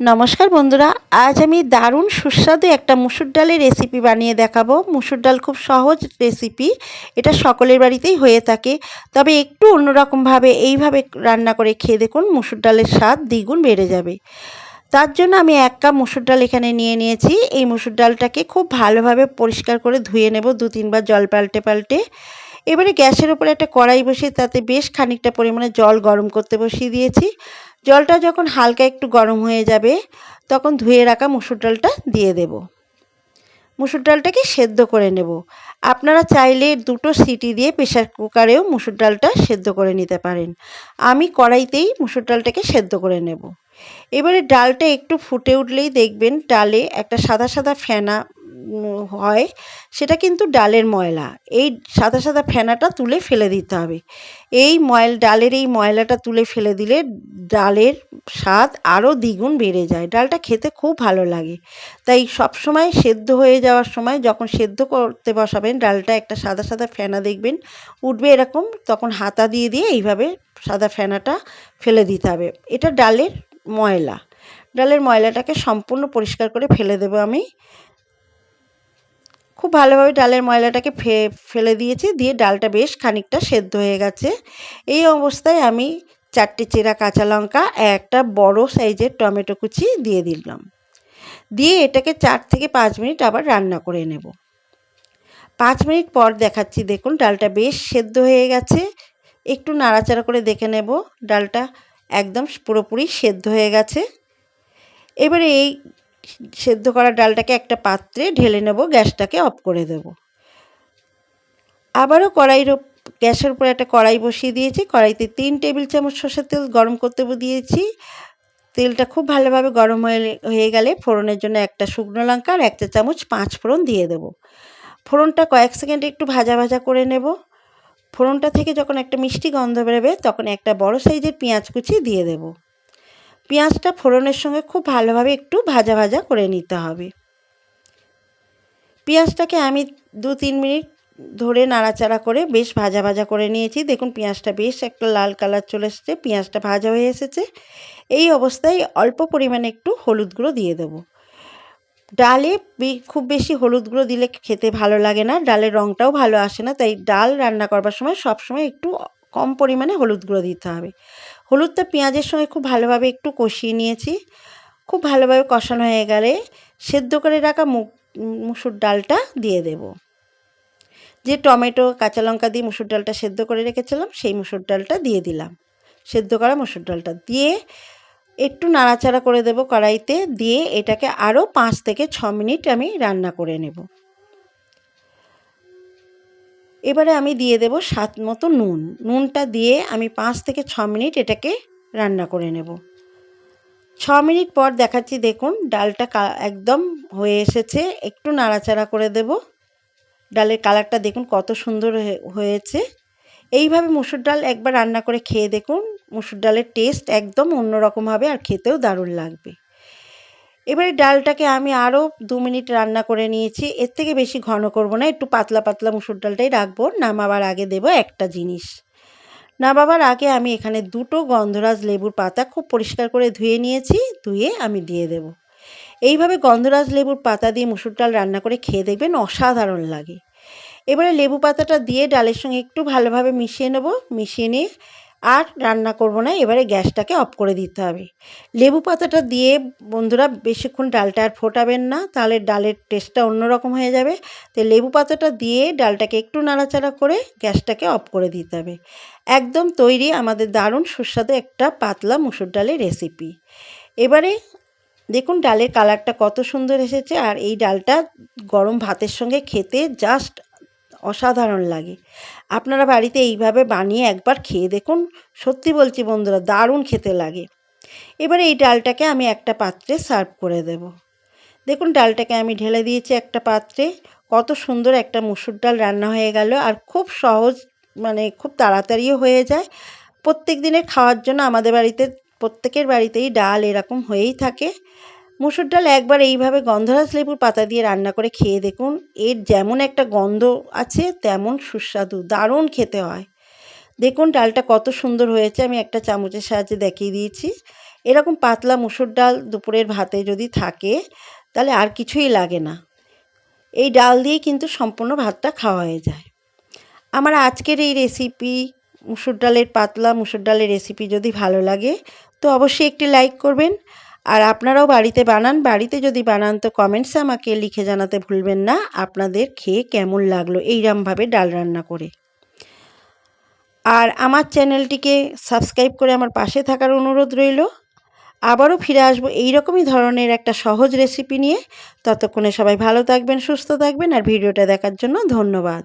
নমস্কার বন্ধুরা, আজ আমি দারুণ সুস্বাদু একটা মুসুর ডালের রেসিপি বানিয়ে দেখাবো। মুসুর ডাল খুব সহজ রেসিপি এটা সকলের বাড়িতেই হয়ে থাকে। তবে একটু অন্যরকমভাবে এইভাবে রান্না করে খেয়ে দেখুন, মুসুর ডালের স্বাদ দ্বিগুণ বেড়ে যাবে। তার জন্য আমি এক কাপ মুসুর ডাল এখানে নিয়ে নিয়েছি। এই মুসুর ডালটাকে খুব ভালোভাবে পরিষ্কার করে ধুয়ে নেব দু তিনবার জল পাল্টে পাল্টে। এবারে গ্যাসের উপরে একটা কড়াই বসিয়ে তাতে বেশ খানিকটা পরিমাণে জল গরম করতে বসিয়ে দিয়েছি। জলটা যখন হালকা একটু গরম হয়ে যাবে, তখন ধুয়ে রাখা মুসুর ডালটা দিয়ে দেব। মুসুর ডালটাকে সেদ্ধ করে নেব। আপনারা চাইলে দুটো সিটি দিয়ে প্রেশার কুকারেও মুসুর ডালটা সেদ্ধ করে নিতে পারেন। আমি কড়াইতেই মুসুর ডালটাকে সেদ্ধ করে নেব। এবারে ডালটা একটু ফুটে উঠলেই দেখবেন ডালে একটা সাদা সাদা ফেনা হয়, সেটা কিন্তু ডালের ময়লা। এই সাদা সাদা ফেনাটা তুলে ফেলে দিতে হবে। এই ময়ল, ডালের এই ময়লাটা তুলে ফেলে দিলে ডালের স্বাদ আরও দ্বিগুণ বেড়ে যায়। ডালটা খেতে খুব ভালো লাগে। তাই সব সময় সেদ্ধ হয়ে যাওয়ার সময় যখন সেদ্ধ করতে বসাবেন, ডালটা একটা সাদা সাদা ফেনা দেখবেন, উঠবে এরকম, তখন হাতা দিয়ে দিয়ে এইভাবে সাদা ফেনাটা ফেলে দিতে হবে। এটা ডালের ময়লা। ডালের ময়লাটাকে সম্পূর্ণ পরিষ্কার করে ফেলে দেবো আমি। খুব ভালোভাবে ডালের ময়লাটাকে ফে, ফেলে দিয়েছি, দিয়ে ডালটা বেশ খানিকটা সেদ্ধ হয়ে গেছে। এই অবস্থায় আমি চারটে চেরা কাঁচা লঙ্কা, একটা বড় সাইজের টমেটো কুচি দিয়ে দিলাম। দিয়ে এটাকে চার থেকে পাঁচ মিনিট আবার রান্না করে নেব। পাঁচ মিনিট পর দেখাচ্ছি, দেখুন ডালটা বেশ সেদ্ধ হয়ে গেছে। একটু নাড়াচাড়া করে দেখে নেব, ডালটা একদম পুরোপুরি সেদ্ধ হয়ে গেছে। এবারে এই সেদ্ধ করা ডালটাকে একটা পাত্রে ঢেলে নেব, গ্যাসটাকে অফ করে দেব। আবারও কড়াইয়ের গ্যাসের উপরে একটা কড়াই বসিয়ে দিয়েছি। কড়াইতে তিন টেবিল চামচ সর্ষের তেল গরম করতে দিয়েছি। তেলটা খুব ভালোভাবে গরম হয়ে হয়ে গেলে ফোড়নের জন্য একটা শুকনো লঙ্কা আর একটা চামচ পাঁচ ফোড়ন দিয়ে দেব। ফোড়নটা কয়েক সেকেন্ড একটু ভাজা ভাজা করে নেব। ফোড়নটা থেকে যখন একটা মিষ্টি গন্ধ বেরোবে, তখন একটা বড় সাইজের পেঁয়াজ কুচি দিয়ে দেবো। পেঁয়াজটা ফোড়নের সঙ্গে খুব ভালোভাবে একটু ভাজা ভাজা করে নিতে হবে। পেঁয়াজটাকে আমি দু তিন মিনিট ধরে নাড়াচাড়া করে বেশ ভাজা ভাজা করে নিয়েছি। দেখুন পেঁয়াজটা বেশ একটা লাল কালার চলে এসেছে, পেঁয়াজটা ভাজা হয়ে এসেছে। এই অবস্থায় অল্প পরিমাণে একটু হলুদ গুঁড়ো দিয়ে দেবো। ডালে খুব বেশি হলুদ গুঁড়ো দিলে খেতে ভালো লাগে না, ডালের রঙটাও ভালো আসে না, তাই ডাল রান্না করবার সময় সব সময় একটু কম পরিমাণে হলুদ গুঁড়ো দিতে হবে। হলুদটা পেঁয়াজের সঙ্গে খুব ভালোভাবে একটু কষিয়ে নিয়েছি। খুব ভালোভাবে কষানো হয়ে গেলে সেদ্ধ করে রাখা মুগ মুসুর ডালটা দিয়ে দেব। যে টমেটো, কাঁচা লঙ্কা দিয়ে মুসুর ডালটা সেদ্ধ করে রেখেছিলাম, সেই মুসুর ডালটা দিয়ে দিলাম। সেদ্ধ করা মুসুর ডালটা দিয়ে একটু নাড়াচাড়া করে দেব কড়াইতে, দিয়ে এটাকে আরও পাঁচ থেকে ছ মিনিট আমি রান্না করে নেব। এবারে আমি দিয়ে দেব স্বাদ মতো নুন। নুনটা দিয়ে আমি পাঁচ থেকে ছ মিনিট এটাকে রান্না করে নেব। ছ মিনিট পর দেখাচ্ছি, দেখুন, ডালটা একদম হয়ে এসেছে। একটু নাড়াচাড়া করে দেব। ডালের কালারটা দেখুন কত সুন্দর হয়েছে। এইভাবে মুসুর ডাল একবার রান্না করে খেয়ে দেখুন, মুসুর ডালের টেস্ট একদম অন্যরকম হবে আর খেতেও দারুণ লাগবে। এবারে ডালটাকে আমি আরও দু মিনিট রান্না করে নিয়েছি। এর থেকে বেশি ঘন করব না, একটু পাতলা পাতলা মুসুর ডালটাই রাখব। নামাবার আগে দেব একটা জিনিস। নামাবার আগে আমি এখানে দুটো গন্ধরাজ লেবুর পাতা খুব পরিষ্কার করে ধুয়ে নিয়েছি, ধুয়ে আমি দিয়ে দেব। এইভাবে গন্ধরাজ লেবুর পাতা দিয়ে মুসুর ডাল রান্না করে খেয়ে দেখবেন অসাধারণ লাগে। এবারে লেবু পাতাটা দিয়ে ডালের সঙ্গে একটু ভালোভাবে মিশিয়ে নেব। মিশিয়ে নিয়ে আর রান্না করব না, এবারে গ্যাসটাকে অফ করে দিতে হবে। লেবু পাতাটা দিয়ে বন্ধুরা বেশিক্ষণ ডালটা আর ফোটাবেন না, তাহলে ডালের টেস্টটা অন্যরকম হয়ে যাবে। তো লেবু পাতাটা দিয়ে ডালটাকে একটু নাড়াচাড়া করে গ্যাসটাকে অফ করে দিতে হবে। একদম তৈরি আমাদের দারুণ সুস্বাদু একটা পাতলা মুসুর ডালের রেসিপি এবারে দেখুন ডালের কালারটা কত সুন্দর এসেছে, আর এই ডালটা গরম ভাতের সঙ্গে খেতে জাস্ট অসাধারণ লাগে। আপনারা বাড়িতে এইভাবে বানিয়ে একবার খেয়ে দেখুন। সত্যি বলছি বন্ধুরা, দারুণ খেতে লাগে। এবারে এই ডালটাকে আমি একটা পাত্রে সার্ভ করে দেব। দেখুন ডালটাকে আমি ঢেলে দিয়েছি একটা পাত্রে। কত সুন্দর একটা মুসুর ডাল রান্না হয়ে গেল আর খুব সহজ মানে খুব তাড়াতাড়িও হয়ে যায়। প্রত্যেক দিনের খাওয়ার জন্য আমাদের বাড়িতে, প্রত্যেকের বাড়িতেই ডাল এরকম হয়েই থাকে। মুসুর ডাল একবার এইভাবে গন্ধরাজ লেবুর পাতা দিয়ে রান্না করে খেয়ে দেখুন। এর যেমন একটা গন্ধ আছে, তেমন সুস্বাদু, দারুণ খেতে হয়। দেখুন ডালটা কত সুন্দর হয়েছে, আমি একটা চামচের সাহায্যে দেখিয়ে দিয়েছি। এরকম পাতলা মুসুর ডাল দুপুরের ভাতে যদি থাকে, তাহলে আর কিছুই লাগে না। এই ডাল দিয়েই কিন্তু সম্পূর্ণ ভাতটা খাওয়া হয়ে যায়। আমার আজকের এই রেসিপি মুসুর ডালের পাতলা মুসুর ডালের রেসিপি যদি ভালো লাগে, তো অবশ্যই একটি লাইক করবেন। আর আপনারাও বাড়িতে বানান। বাড়িতে যদি বানান তো কমেন্টসে আমাকে লিখে জানাতে ভুলবেন না। আপনাদের খেয়ে কেমন লাগল এইরমভাবে ডাল রান্না করে। আর আমার চ্যানেলটিকে সাবস্ক্রাইব করে আমার পাশে থাকার অনুরোধ রইল। আবারও ফিরে আসব এইরকমই ধরনের একটা সহজ রেসিপি নিয়ে। ততক্ষণে সবাই ভালো থাকবেন, সুস্থ থাকবেন, আর ভিডিওটা দেখার জন্য ধন্যবাদ।